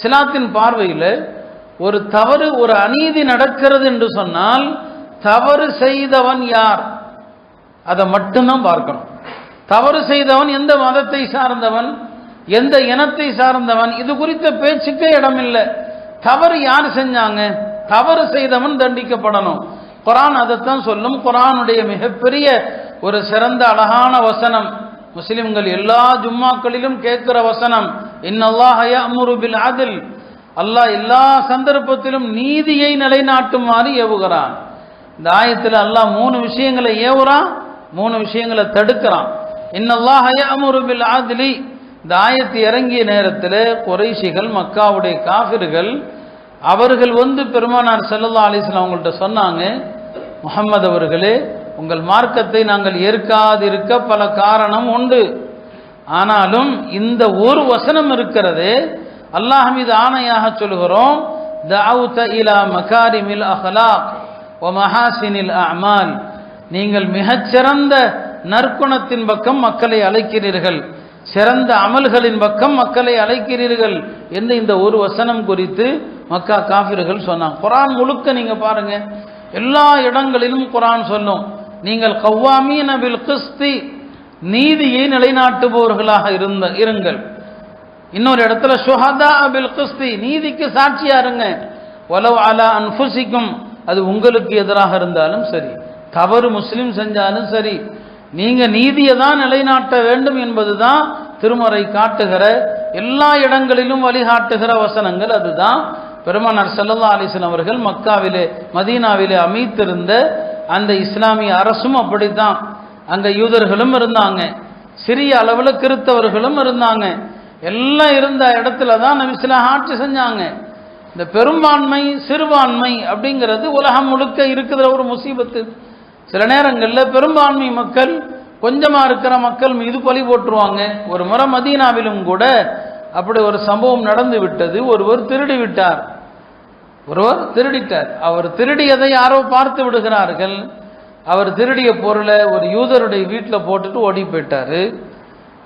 இஸ்லாத்தின் பார்வையில் ஒரு தவறு ஒரு அநீதி நடக்கிறது என்று சொன்னால் தவறு செய்தவன் யார்? அதை மட்டும்தான் பார்க்கணும். தவறு செய்தவன் எந்த மதத்தை சார்ந்தவன் எந்த இனத்தை சார்ந்தவன் இது குறித்த பேச்சுக்கே இடமில்லை. தவறு யார் செஞ்சாங்க? தவறு செய்தவன் தண்டிக்கப்படணும். குரான் அதைத்தான் சொல்லும். குரானுடைய மிகப்பெரிய ஒரு சிறந்த அழகான வசனம். முஸ்லிம்கள் எல்லா ஜும்மாக்களிலும் கேட்கிற வசனம் இன்னல்லாஹ் பில் அதில். அல்லாஹ் எல்லா சந்தர்ப்பத்திலும் நீதியை நிலைநாட்டுமாறு ஏவுகிறான். இந்த ஆயத்தில் அல்லாஹ் மூணு விஷயங்களை ஏவுறான் மூணு விஷயங்களை தடுக்கிறான். இன்னல்லாஹ் பில் ஆதிலி இந்த ஆயத்து இறங்கிய நேரத்தில் குறைசிகள் மக்காவுடைய காஃபிர்கள் அவர்கள் வந்து பெருமானார் செல்லல்லா அலிஸ்லாம் அவங்கள்ட்ட சொன்னாங்க முகமது அவர்களே உங்கள் மார்க்கத்தை நாங்கள் ஏற்காதிருக்க பல காரணம் உண்டு. ஆனாலும் இந்த ஒரு வசனம் இருக்கிறது. அல்லாஹ் மீது ஆணையாக சொல்கிறோம் தாவுத இலா மகாரிமில் அஹலா வ மஹாசினில் அமால் நீங்கள் மிகச்சிறந்த நற்குணத்தின் பக்கம் மக்களை அழைக்கிறீர்கள். சிறந்த அமல்களின் பக்கம் மக்களை அழைக்கிறீர்கள் என்று இந்த ஒரு வசனம் குறித்து மக்கா காஃபிர்கள் சொன்னாங்க. குரான் முழுக்க நீங்க பாருங்க. எல்லா இடங்களிலும் குரான் சொல்லும். நீங்கள் கவ்வாமீன பில் கிஸ்தி நீதியை நிலைநாட்டுபவர்களாக இருந்த இருங்கள். இன்னொரு இடத்துல சுஹதா அபில் கிறிஸ்தி நீதிக்கு சாட்சியா இருங்க. ஒலவ் அலா அன்புசிக்கும் அது உங்களுக்கு எதிராக இருந்தாலும் சரி. தவறு முஸ்லீம் செஞ்சாலும் சரி. நீங்க நீதியை தான் நிலைநாட்ட வேண்டும் என்பதுதான் திருமறை காட்டுகிற எல்லா இடங்களிலும் வழிகாட்டுகிற வசனங்கள் அதுதான். பெருமானார் செல்லல்லா அலிசன் அவர்கள் மக்காவிலே மதீனாவிலே அமைத்திருந்த அந்த இஸ்லாமிய அரசும் அப்படித்தான். அங்க யூதர்களும் இருந்தாங்க. சிறிய அளவில் கிறித்தவர்களும் இருந்தாங்க. எல்லாம் இருந்த இடத்துல தான் நபிசிலாக ஆட்சி செஞ்சாங்க. இந்த பெரும்பான்மை சிறுபான்மை அப்படிங்கிறது உலகம் முழுக்க இருக்கிற ஒரு முசீபத்து. சில நேரங்களில் பெரும்பான்மை மக்கள் கொஞ்சமாக இருக்கிற மக்கள் மீது பழி போட்டுருவாங்க. ஒரு முறை மதீனாவிலும் கூட அப்படி ஒரு சம்பவம் நடந்து விட்டது. ஒருவர் திருடி விட்டார். ஒருவர் திருடிட்டார். அவர் திருடியதை யாரோ பார்த்து விடுகிறார்கள். அவர் திருடிய பொருளை ஒரு யூதருடைய வீட்டில் போட்டுட்டு ஓடி போயிட்டாரு.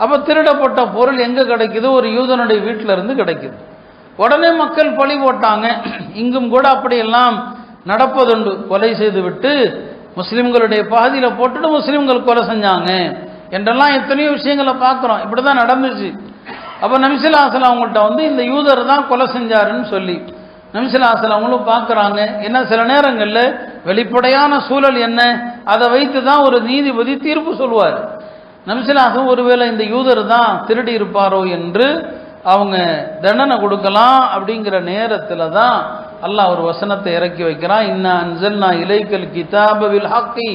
அப்போ திருடப்பட்ட பொருள் எங்கே கிடைக்குது? ஒரு யூதனுடைய வீட்டில் இருந்து கிடைக்குது. உடனே மக்கள் பழி போட்டாங்க. இங்கும் கூட அப்படியெல்லாம் நடப்பதுண்டு. கொலை செய்து விட்டு முஸ்லிம்களுடைய பகுதியில் போட்டுட்டு முஸ்லிம்கள் கொலை செஞ்சாங்க. என்றெல்லாம் எத்தனையோ விஷயங்களை பார்க்குறோம். இப்படி தான் நடந்துச்சு. அப்போ நமிசிலாசல் அவங்கள்ட்ட வந்து இந்த யூதர் தான் கொலை செஞ்சாருன்னு சொல்லி நமிசிலாசல் அவங்களும் பார்க்குறாங்க. என்ன சில நேரங்களில் வெளிப்படையான சூழல் என்ன? அதை வைத்து தான் ஒரு நீதிபதி தீர்ப்பு சொல்லுவார். நமிசிலாசம் ஒருவேளை இந்த யூதர் தான் திருடி இருப்பாரோ என்று அவங்க தண்டனை கொடுக்கலாம் அப்படிங்கிற நேரத்தில் தான் அல்லாஹ் ஒரு வசனத்தை இறக்கி வைக்கிறான். இன்ன அன்சல்னா இலைக்கல் கிதாபவில் ஹாக்கி.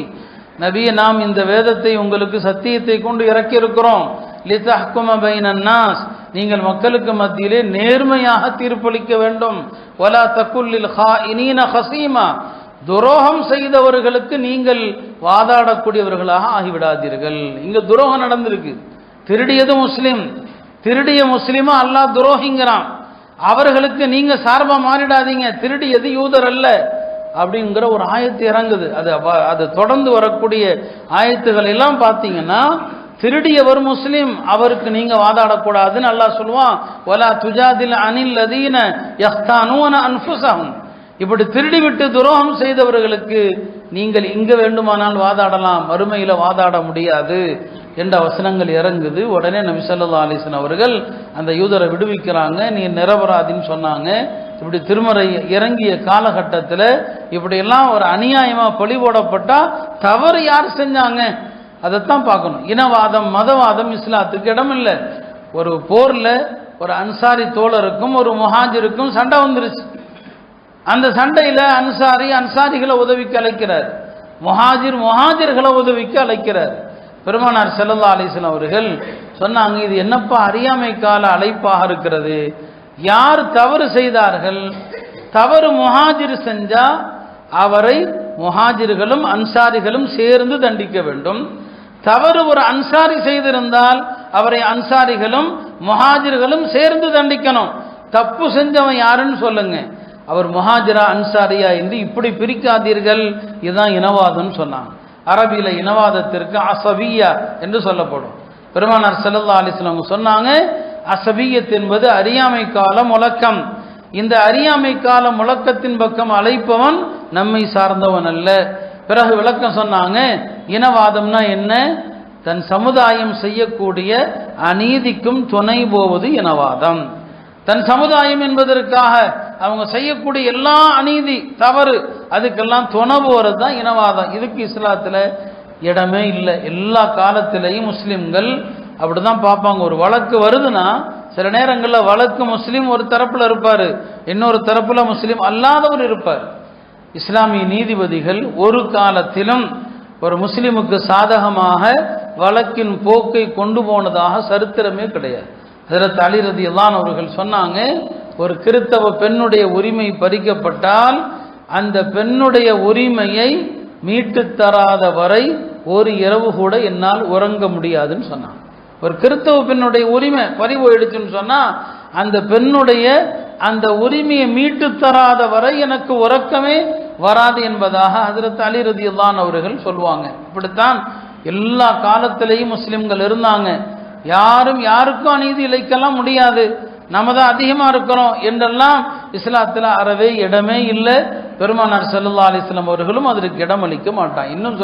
நபிய நாம் இந்த வேதத்தை உங்களுக்கு சத்தியத்தை கொண்டு இறக்கி இருக்கிறோம் லிதஹ்கும பைனன் நாஸ். நீங்கள் மக்களுக்கு மத்தியிலே நேர்மையாக தீர்ப்பளிக்க வேண்டும். ஒலா தக்குல்லில் ஹா இனீன ஹசீமா. துரோகம் செய்தவர்களுக்கு நீங்கள் வாதாடக்கூடியவர்களாக ஆகிவிடாதீர்கள். இங்க துரோகம் நடந்திருக்கு. திருடியது முஸ்லீம். திருடிய முஸ்லீமா அல்லாஹ் துரோகிங்கிறான். அவர்களுக்கு நீங்க சார்பா மாறிடாதீங்க. திருடியது யூதர் அல்ல அப்படிங்கிற ஒரு ஆயத்து இறங்குது. அது அது தொடர்ந்து வரக்கூடிய ஆயத்துகள் எல்லாம் பார்த்தீங்கன்னா திருடியவர் முஸ்லீம் அவருக்கு நீங்க வாதாடக்கூடாதுன்னு அல்லாஹ் சொல்லுவான் ஒலா துஜாதில் அனில் அதீன யஸ்தானூன அன்புசாகும் இப்படி திருடிவிட்டு துரோகம் செய்தவர்களுக்கு நீங்கள் இங்க வேண்டுமானால் வாதாடலாம் மறுமையில் வாதாட முடியாது என்ற வசனங்கள் இறங்குது. உடனே நபி சல்லா அலிசன் அவர்கள் அந்த யூதரை விடுவிக்கிறாங்க நீ நிரபராதின்னு சொன்னாங்க. இப்படி திருமறை இறங்கிய காலகட்டத்தில் இப்படியெல்லாம் ஒரு அநியாயமாக பழி போடப்பட்டால் தவறு யார் செஞ்சாங்க? அதைத்தான் பார்க்கணும். இனவாதம் மதவாதம் இஸ்லாத்துக்கு இடம் இல்லை ஒரு போரில் ஒரு அன்சாரி தோழருக்கும் ஒரு முஹாஜிருக்கும் சண்டை வந்துருச்சு. அந்த சண்டையில் அன்சாரி அன்சாரிகளை உதவிக்கு அழைக்கிறார். முஹாஜிர் முஹாஜிர்களை உதவிக்கு அழைக்கிறார். பெருமானார் செல்லல்லா அலிஸ்லாம் அவர்கள் சொன்னாங்க இது என்னப்பா அறியாமை கால அழைப்பாக இருக்கிறது? யார் தவறு செய்தார்கள்? தவறு முஹாஜிர் செஞ்சா அவரை முஹாஜிர்களும் அன்சாரிகளும் சேர்ந்து தண்டிக்க வேண்டும். தவறு ஒரு அன்சாரி செய்திருந்தால் அவரை அன்சாரிகளும் முஹாஜிர்களும் சேர்ந்து தண்டிக்கணும். தப்பு செஞ்சவன் யாருன்னு சொல்லுங்க. அவர் முஹாஜிரா அன்சாரியா என்று இப்படி பிரிக்காதீர்கள். இதுதான் இனவாதம்னு சொன்னாங்க. அரபியில இனவாதத்திற்கு அசவியா என்று சொல்லப்படும். பெருமானார் ஸல்லல்லாஹு அலிஸ்லாம் சொன்னாங்க அசபியத் என்பது அறியாமை கால முழக்கம். இந்த அறியாமை கால முழக்கத்தின் பக்கம் அழைப்பவன் நம்மை சார்ந்தவன் அல்ல. பிறகு விளக்கம் சொன்னாங்க இனவாதம்னா என்ன? தன் சமுதாயம் செய்யக்கூடிய அநீதிக்கும் துணை போவது இனவாதம். தன் சமுதாயம் என்பதற்காக அவங்க செய்யக்கூடிய எல்லா அநீதி தவறு அதுக்கெல்லாம் துணை போகிறது தான் இனவாதம். இதுக்கு இஸ்லாத்தில் இடமே இல்லை. எல்லா காலத்திலையும் முஸ்லிம்கள் அப்படி தான் பார்ப்பாங்க. ஒரு வழக்கு வருதுன்னா சில நேரங்களில் வழக்கு முஸ்லீம் ஒரு தரப்பில் இருப்பார். இன்னொரு தரப்பில் முஸ்லீம் அல்லாதவர் இருப்பார். இஸ்லாமிய நீதிபதிகள் ஒரு காலத்திலும் ஒரு முஸ்லீமுக்கு சாதகமாக வழக்கின் போக்கை கொண்டு போனதாக சரித்திரமே கிடையாது. ஹஜரத் அலி ரதியல்லான் அவர்கள் சொன்னாங்க ஒரு கிறித்தவ பெண்ணுடைய உரிமை பறிக்கப்பட்டால் அந்த பெண்ணுடைய உரிமையை மீட்டு தராத வரை ஒரு இரவு கூட என்னால் உறங்க முடியாதுன்னு சொன்னாங்க. ஒரு கிறித்தவ பெண்ணுடைய உரிமை பறி போயிடுச்சுன்னு சொன்னால் அந்த பெண்ணுடைய அந்த உரிமையை மீட்டு தராத வரை எனக்கு உறக்கமே வராது என்பதாக ஹசரத் அலி ரதியுல்லான் அவர்கள் சொல்லுவாங்க. இப்படித்தான் எல்லா காலத்திலையும் முஸ்லிம்கள் இருந்தாங்க. யாரும் யாருக்கும் அநீதி இழைக்கலாம் முடியாது. நம்ம தான் அதிகமாக இருக்கிறோம் என்றெல்லாம் இஸ்லாத்தில் அறவே இடமே இல்லை. பெருமானார் செல்லா அலிஸ்லாம் அவர்களும் அதற்கு இடமளிக்க மாட்டான் இன்னும்